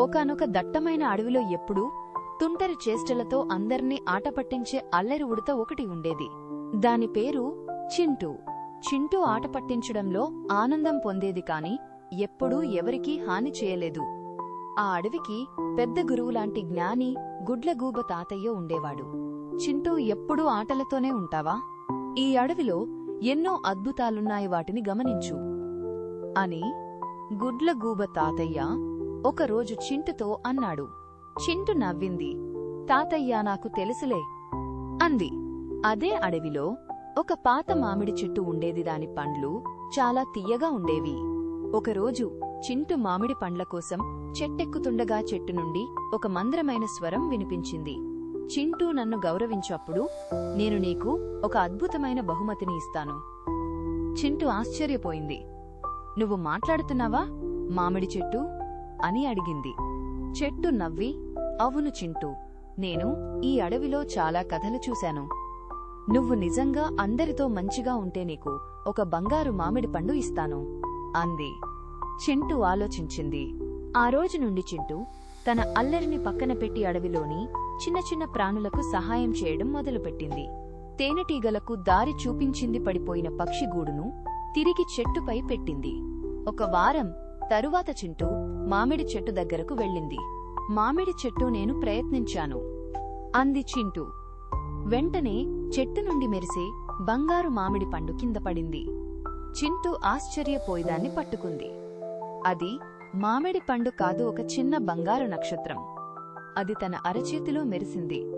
ఒకానొక దట్టమైన అడవిలో ఎప్పుడూ తుంటరి చేష్టలతో అందర్నీ ఆట పట్టించే అల్లరి ఉడత ఒకటి ఉండేది. దాని పేరు చింటూ. చింటూ ఆట పట్టించడంలో ఆనందం పొందేది కాని ఎప్పుడూ ఎవరికీ హాని చేయలేదు. ఆ అడవికి పెద్ద గురువులాంటి జ్ఞాని గుడ్లగూబ తాతయ్య ఉండేవాడు. చింటూ ఎప్పుడూ ఆటలతోనే ఉంటావా? ఈ అడవిలో ఎన్నో అద్భుతాలున్నాయి వాటిని గమనించు. అని గుడ్లగూబ తాతయ్య ఒకరోజు చింటుతో అన్నాడు. చింటు నవ్వింది. తాతయ్య నాకు తెలుసులే అంది. అదే అడవిలో ఒక పాత మామిడి చెట్టు ఉండేది. దాని పండ్లు చాలా తీయగా ఉండేవి. ఒకరోజు చింటు మామిడి పండ్ల కోసం చెట్టెక్కుతుండగా చెట్టు నుండి ఒక మంద్రమైన స్వరం వినిపించింది. చింటూ నన్ను గౌరవించప్పుడు నేను నీకు ఒక అద్భుతమైన బహుమతిని ఇస్తాను. చింటు ఆశ్చర్యపోయింది. నువ్వు మాట్లాడుతున్నావా? మామిడి చెట్టు అని అడిగింది. చెట్టు నవ్వి అవును చింటూ నేను ఈ అడవిలో చాలా కథలు చూశాను. నువ్వు నిజంగా అందరితో మంచిగా ఉంటే నీకు ఒక బంగారు మామిడి పండు ఇస్తాను అంది. చింటూ ఆలోచించింది. ఆ రోజు నుండి చింటూ తన అల్లరిని పక్కన పెట్టి అడవిలోని చిన్న చిన్న ప్రాణులకు సహాయం చేయడం మొదలుపెట్టింది. తేనెటీగలకు దారి చూపించింది పడిపోయిన పక్షిగూడును తిరిగి చెట్టుపై పెట్టింది. ఒక వారం తరువాత చింటూ మామిడి చెట్టు దగ్గరకు వెళ్ళింది. మామిడి చెట్టు నేను ప్రయత్నించాను. అంది చింటూ. వెంటనే చెట్టు నుండి మెరిసే బంగారు మామిడి పండు కింద పడింది. చింటూ ఆశ్చర్యపోయేదాన్ని పట్టుకుంది. అది మామిడి పండు కాదు ఒక చిన్న బంగారు నక్షత్రం. అది తన అరచేతిలో మెరిసింది.